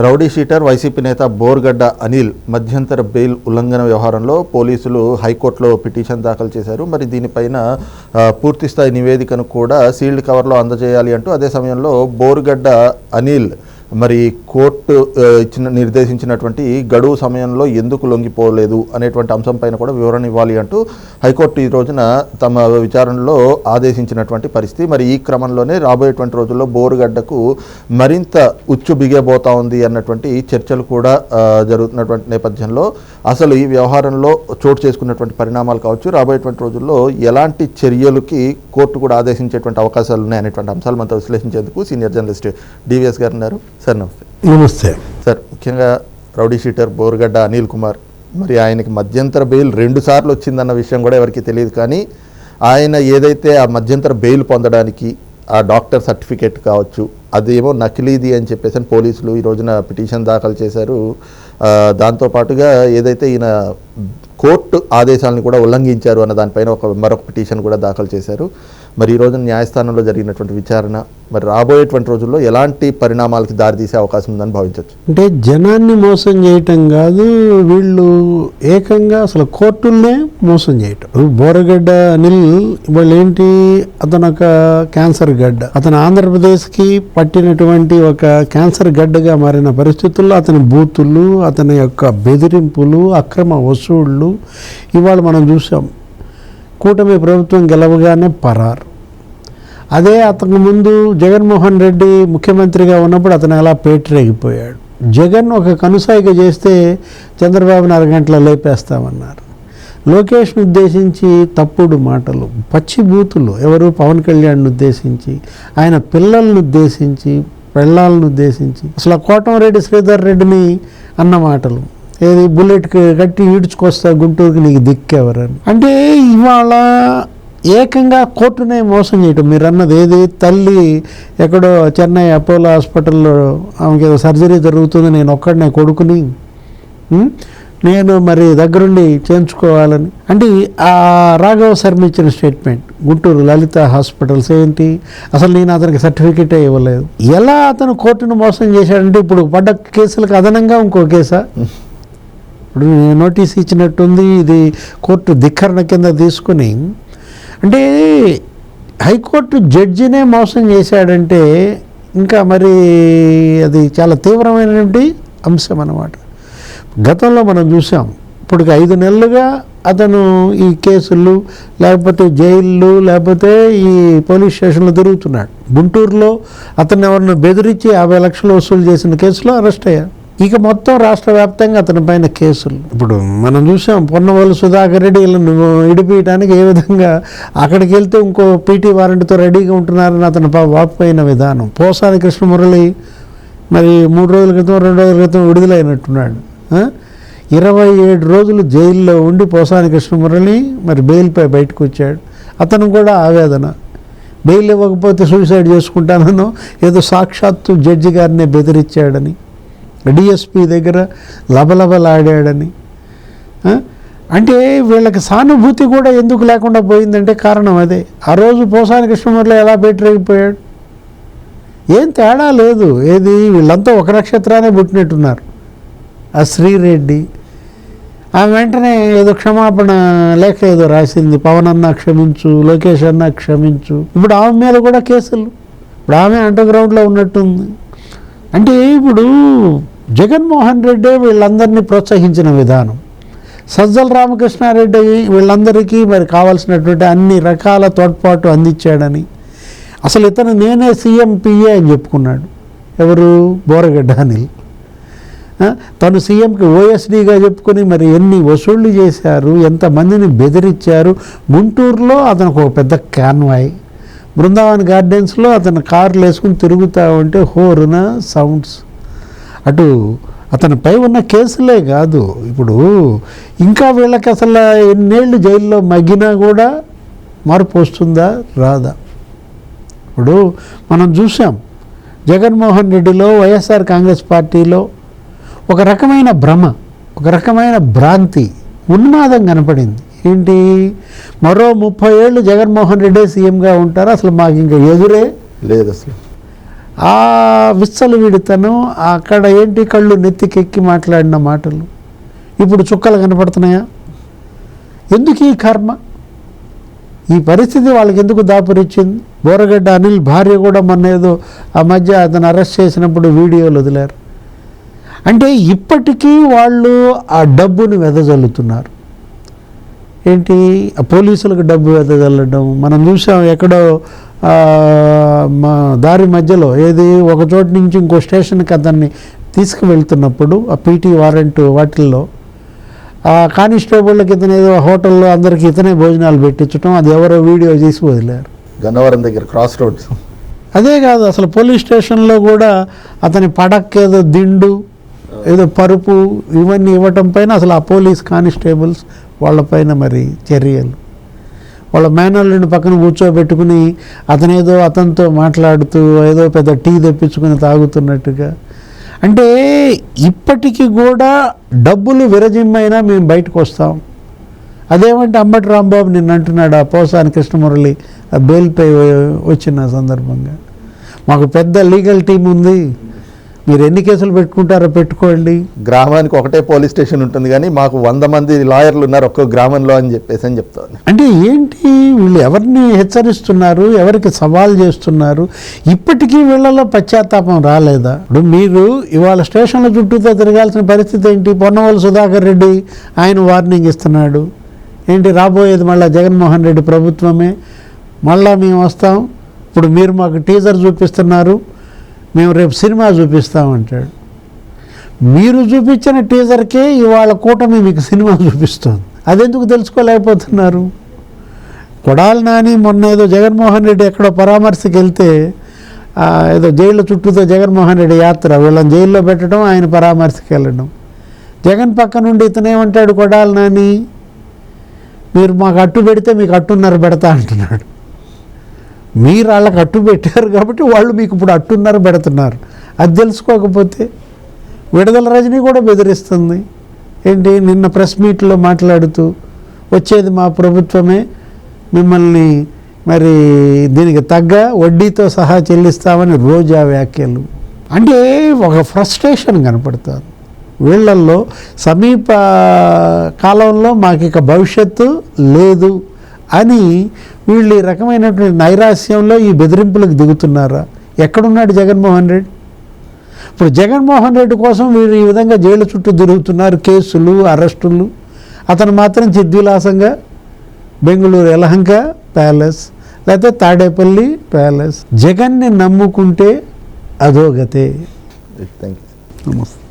Rowdy sheeter YCP నేత బోర్గడ్డ అనిల్ మధ్యంతర bail ఉల్లంఘన వ్యవహారంలో పోలీసులు హైకోర్టులో పిటిషన్ దాఖలు చేశారు. మరి దీనిపైన పూర్తిస్థాయి నివేదికను కూడా సీల్డ్ కవర్లో అందజేయాలి అంటూ అదే సమయంలో బోర్గడ్డ అనిల్ మరి కోర్టు ఇచ్చిన నిర్దేశించినటువంటి గడువు సమయంలో ఎందుకు లొంగిపోలేదు అనేటువంటి అంశంపైన కూడా వివరణ ఇవ్వాలి అంటూ హైకోర్టు ఈ రోజున తమ విచారణలో ఆదేశించినటువంటి పరిస్థితి. మరి ఈ క్రమంలోనే రాబోయేటువంటి రోజుల్లో బోరుగడ్డకు మరింత ఉచ్చు బిగేబోతా ఉంది అన్నటువంటి చర్చలు కూడా జరుగుతున్నటువంటి నేపథ్యంలో. అసలు ఈ వ్యవహారంలో చోటు చేసుకున్నటువంటి పరిణామాలు కావచ్చు రాబోయేటువంటి రోజుల్లో ఎలాంటి చర్యలకి కోర్టు కూడా ఆదేశించేటువంటి అవకాశాలు ఉన్నాయనేటువంటి అంశాలు మనతో విశ్లేషించేందుకు సీనియర్ జర్నలిస్ట్ డివిఎస్ గారు ఉన్నారు. సార్ నమస్తే. నమస్తే. సార్ ముఖ్యంగా రౌడీ షీటర్ బోరుగడ్డ అనిల్ కుమార్ మరి ఆయనకి మధ్యంతర బెయిల్ రెండు సార్లు వచ్చిందన్న విషయం కూడా ఎవరికి తెలియదు కానీ ఆయన ఏదైతే ఆ మధ్యంతర బెయిల్ పొందడానికి ఆ డాక్టర్ సర్టిఫికేట్ కావచ్చు అదేమో నకిలీది అని చెప్పేసి అని పోలీసులు ఈ రోజున పిటిషన్ దాఖలు చేశారు. దాంతోపాటుగా ఏదైతే ఈయన కోర్టు ఆదేశాలను కూడా ఉల్లంఘించారు అన్న దానిపైన ఒక మరొక పిటిషన్ కూడా దాఖలు చేశారు. మరి ఈ రోజున న్యాయస్థానంలో జరిగినటువంటి విచారణ మరి రాబోయేటువంటి రోజుల్లో ఎలాంటి పరిణామాలకి దారితీసే అవకాశం ఉందని భావించవచ్చు? అంటే జనాన్ని మోసం చేయటం కాదు వీళ్ళు ఏకంగా అసలు కోర్టుల్నే మోసం చేయటం. బోరగడ్డ అనిల్ వాళ్ళు ఏంటి? అతను ఒక క్యాన్సర్ గడ్డ. అతను ఆంధ్రప్రదేశ్కి పట్టినటువంటి ఒక క్యాన్సర్ గడ్డగా మారిన పరిస్థితుల్లో అతని బూతులు అతని యొక్క బెదిరింపులు అక్రమ వసూళ్ళు ఇవాళ మనం చూసాం. కూటమి ప్రభుత్వం గెలవగానే పరారు. అదే అతను ముందు జగన్మోహన్ రెడ్డి ముఖ్యమంత్రిగా ఉన్నప్పుడు అతను అలా పేటరేగిపోయాడు. జగన్ ఒక కనుసాయిక చేస్తే చంద్రబాబు నాలుగు గంటల లేపేస్తామన్నారు. లోకేష్ను ఉద్దేశించి తప్పుడు మాటలు పచ్చి బూతులు ఎవరు పవన్ కళ్యాణ్ను ఉద్దేశించి ఆయన పిల్లల్ని ఉద్దేశించి పెళ్ళాలను ఉద్దేశించి అసలు ఆ కోటంరెడ్డి శ్రీధర్ రెడ్డిని అన్న మాటలు. ఏది బుల్లెట్కి కట్టి ఈడ్చుకొస్తా గుంటూరుకి నీకు దిక్కెవరని. అంటే ఇవాళ ఏకంగా కోర్టునే మోసం చేయటం. మీరు అన్నది ఏది? తల్లి ఎక్కడో చెన్నై అపోలో హాస్పిటల్లో ఆమెకి ఏదో సర్జరీ జరుగుతుంది నేను ఒక్కడనే కొడుకుని నేను మరి దగ్గరుండి చేయించుకోవాలని. అంటే ఆ రాఘవ శర్మ ఇచ్చిన స్టేట్మెంట్ గుంటూరు లలిత హాస్పిటల్స్ ఏంటి? అసలు నేను అతనికి సర్టిఫికేటే ఇవ్వలేదు. ఎలా అతను కోర్టును మోసం చేశాడంటే ఇప్పుడు పడ్డ కేసులకు అదనంగా ఇంకో కేసా? ఇప్పుడు నోటీస్ ఇచ్చినట్టుంది? ఇది కోర్టు ధిక్కరణ కింద తీసుకుని అంటే హైకోర్టు జడ్జినే మోసం చేశాడంటే ఇంకా మరి అది చాలా తీవ్రమైనటువంటి అంశం అన్నమాట. గతంలో మనం చూసాం ఇప్పుడు ఐదు నెలలుగా అతను ఈ కేసులు లేకపోతే జైళ్ళు లేకపోతే ఈ పోలీస్ స్టేషన్లో తిరుగుతున్నాడు. గుంటూరులో అతను ఎవరిని బెదిరించి యాభై లక్షలు వసూలు చేసిన కేసులో అరెస్ట్ అయ్యారు ఇక మొత్తం రాష్ట్ర వ్యాప్తంగా అతని పైన కేసులు. ఇప్పుడు మనం చూసాం పొన్నవోలు సుధాకర్ రెడ్డి వీళ్ళని ఇడిపించడానికి ఏ విధంగా అక్కడికి వెళ్తే ఇంకో పీటీ వారెంట్తో రెడీగా ఉంటున్నారని అతను పా- వాపోయిన విధానం. పోసాని కృష్ణమురళి మరి మూడు రోజుల క్రితం రెండు రోజుల క్రితం విడుదలైనట్టున్నాడు. ఇరవై ఏడు రోజులు జైల్లో ఉండి పోసాని కృష్ణమురళి మరి బెయిల్పై బయటకు వచ్చాడు అతను కూడా ఆవేదన. బెయిల్ ఇవ్వకపోతే సూసైడ్ చేసుకుంటానను ఏదో సాక్షాత్తు జడ్జి గారినే బెదిరించాడని. డిఎస్పి దగ్గర లబలబలాడాడని. అంటే వీళ్ళకి సానుభూతి కూడా ఎందుకు లేకుండా పోయిందంటే కారణం అదే. ఆ రోజు పోసాని కృష్ణమూర్తిలో ఎలా బెటరైపోయాడు ఏం తేడా లేదు. ఏది? వీళ్ళంతా ఒక నక్షత్రానే పుట్టినట్టున్నారు. ఆ శ్రీరెడ్డి. ఆమె వెంటనే ఏదో క్షమాపణ లేఖ ఏదో రాసింది. పవన్ అన్న క్షమించు లోకేష్ అన్న క్షమించు. ఇప్పుడు ఆమె మీద కూడా కేసులు. ఇప్పుడు ఆమె అండర్ గ్రౌండ్లో ఉన్నట్టుంది. అంటే ఇప్పుడు జగన్మోహన్ రెడ్డి వీళ్ళందరినీ ప్రోత్సహించిన విధానం. సజ్జల రామకృష్ణారెడ్డి వీళ్ళందరికీ మరి కావాల్సినటువంటి అన్ని రకాల తోడ్పాటు అందించాడని. అసలు ఇతను నేనే సీఎం పిఏ అని చెప్పుకున్నాడు. ఎవరు? బోరగడ్డ అనిల్. తను సీఎంకి ఓఎస్డీగా చెప్పుకొని మరి ఎన్ని వసూళ్ళు చేశారు ఎంతమందిని బెదిరించారు. గుంటూరులో అతనికి ఒక పెద్ద క్యాన్వాయ్ బృందావన్ గార్డెన్స్లో అతను కార్లు వేసుకుని తిరుగుతూ ఉంటే హోరున సౌండ్స్. అటు అతనిపై ఉన్న కేసులే కాదు. ఇప్పుడు ఇంకా వీళ్ళకి అసలు ఎన్నేళ్ళు జైల్లో మగ్గినా కూడా మార్పు వస్తుందా? రాదా. ఇప్పుడు మనం చూసాం జగన్మోహన్ రెడ్డిలో వైఎస్ఆర్ కాంగ్రెస్ పార్టీలో ఒక రకమైన భ్రమ ఒక రకమైన భ్రాంతి ఉన్మాదం కనపడింది. ఏంటి? మరో ముప్పై ఏళ్ళు జగన్మోహన్ రెడ్డి సీఎంగా ఉంటారు? అసలు మాకు ఇంకా ఎదురే లేదు అసలు. ఆ విచ్చలు విడితనం అక్కడ ఏంటి కళ్ళు నెత్తికెక్కి మాట్లాడిన మాటలు? ఇప్పుడు చుక్కలు కనపడుతున్నాయా? ఎందుకు ఈ కర్మ? ఈ పరిస్థితి వాళ్ళకి ఎందుకు దాపురిచ్చింది? బోరగడ్డ అనిల్ భార్య కూడా మొన్న ఏదో ఆ మధ్య అతను అరెస్ట్ చేసినప్పుడు వీడియోలు వదిలారు. అంటే ఇప్పటికీ వాళ్ళు ఆ డబ్బును వెదజల్లుతున్నారు. ఏంటి? ఆ పోలీసులకు డబ్బు వెదజల్లడం. మనం చూసాం ఎక్కడో మా దారి మధ్యలో ఏది ఒక చోటు నుంచి ఇంకో స్టేషన్కి అతన్ని తీసుకువెళ్తున్నప్పుడు ఆ పీటీ వారెంట్ వాటిల్లో ఆ కానిస్టేబుల్కి ఇతను ఏదో హోటల్లో అందరికి ఇతనే భోజనాలు పెట్టించడం అది ఎవరో వీడియో తీసి వదిలారు. గన్నవరం దగ్గర క్రాస్ రోడ్స్ అదే కాదు అసలు పోలీస్ స్టేషన్లో కూడా అతని పడక్ ఏదో దిండు ఏదో పరుపు ఇవన్నీ ఇవ్వటం పైన అసలు ఆ పోలీస్ కానిస్టేబుల్స్ వాళ్ళపైన మరి చర్యలు. వాళ్ళ మేనల్లుని పక్కన కూర్చోబెట్టుకుని అతనేదో అతనితో మాట్లాడుతూ ఏదో పెద్ద టీ తెప్పించుకుని తాగుతున్నట్టుగా. అంటే ఇప్పటికీ కూడా డబ్బులు విరజిమ్మైనా మేము బయటకు వస్తాం అదేమంటే అంబటి రాంబాబు నిన్న అంటున్నాడు ఆ పోసాని కృష్ణమురళి ఆ బెయిల్పై వచ్చిన సందర్భంగా. మాకు పెద్ద లీగల్ టీం ఉంది మీరు ఎన్ని కేసులు పెట్టుకుంటారో పెట్టుకోండి. గ్రామానికి ఒకటే పోలీస్ స్టేషన్ ఉంటుంది కానీ మాకు వంద మంది లాయర్లు ఉన్నారు ఒక్కో గ్రామంలో అని చెప్పేసి అని చెప్తాను. అంటే ఏంటి? వీళ్ళు ఎవరిని హెచ్చరిస్తున్నారు? ఎవరికి సవాల్ చేస్తున్నారు? ఇప్పటికీ వీళ్ళలో పశ్చాత్తాపం రాలేదా? ఇప్పుడు మీరు ఇవాళ స్టేషన్ల చుట్టూతో తిరగాల్సిన పరిస్థితి ఏంటి? పొన్నవోలు సుధాకర్ రెడ్డి ఆయన వార్నింగ్ ఇస్తున్నాడు. ఏంటి? రాబోయేది మళ్ళీ జగన్మోహన్ రెడ్డి ప్రభుత్వమే. మళ్ళా మేము వస్తాం. ఇప్పుడు మీరు మాకు టీజర్ చూపిస్తున్నారు. మేము రేపు సినిమా చూపిస్తామంటాడు. మీరు చూపించిన టీజర్కే ఇవాళ కూటమి మీకు సినిమా చూపిస్తుంది. అదెందుకు తెలుసుకోలేకపోతున్నారు? కొడాలి నాని మొన్న ఏదో జగన్మోహన్ రెడ్డి ఎక్కడో పరామర్శకి వెళ్తే ఏదో జైలు చుట్టూతో జగన్మోహన్ రెడ్డి యాత్ర వీళ్ళని జైల్లో పెట్టడం ఆయన పరామర్శకి వెళ్ళడం. జగన్ పక్క నుండి ఇతనేమంటాడు కొడాలి నాని మీరు మాకు అట్టు పెడితే మీకు అట్టున్నర పెడతా అంటున్నాడు. మీరు వాళ్ళకి అట్టు పెట్టారు కాబట్టి వాళ్ళు మీకు ఇప్పుడు అట్టున్నారు పెడుతున్నారు. అది తెలుసుకోకపోతే విడుదల రజని కూడా బెదిరిస్తుంది. ఏంటి? నిన్న ప్రెస్ మీట్లో మాట్లాడుతూ వచ్చేది మా ప్రభుత్వమే మిమ్మల్ని మరి దీనికి తగ్గ వడ్డీతో సహా చెల్లిస్తామని రోజా వ్యాఖ్యలు. అంటే ఒక ఫ్రస్ట్రేషన్ కనపడుతుంది. వీళ్ళల్లో సమీప కాలంలో మాకు ఇక భవిష్యత్తు లేదు అని వీళ్ళు ఈ రకమైనటువంటి నైరాస్యంలో ఈ బెదిరింపులకు దిగుతున్నారా? ఎక్కడున్నాడు జగన్మోహన్ రెడ్డి? ఇప్పుడు జగన్మోహన్ రెడ్డి కోసం వీరు ఈ విధంగా జైలు చుట్టూ తిరుగుతున్నారు కేసులు అరెస్టులు. అతను మాత్రం చిద్విలాసంగా బెంగళూరు యలహంక ప్యాలెస్ లేకపోతే తాడేపల్లి ప్యాలెస్. జగన్ని నమ్ముకుంటే అధోగతే. థ్యాంక్ యూ నమస్తే.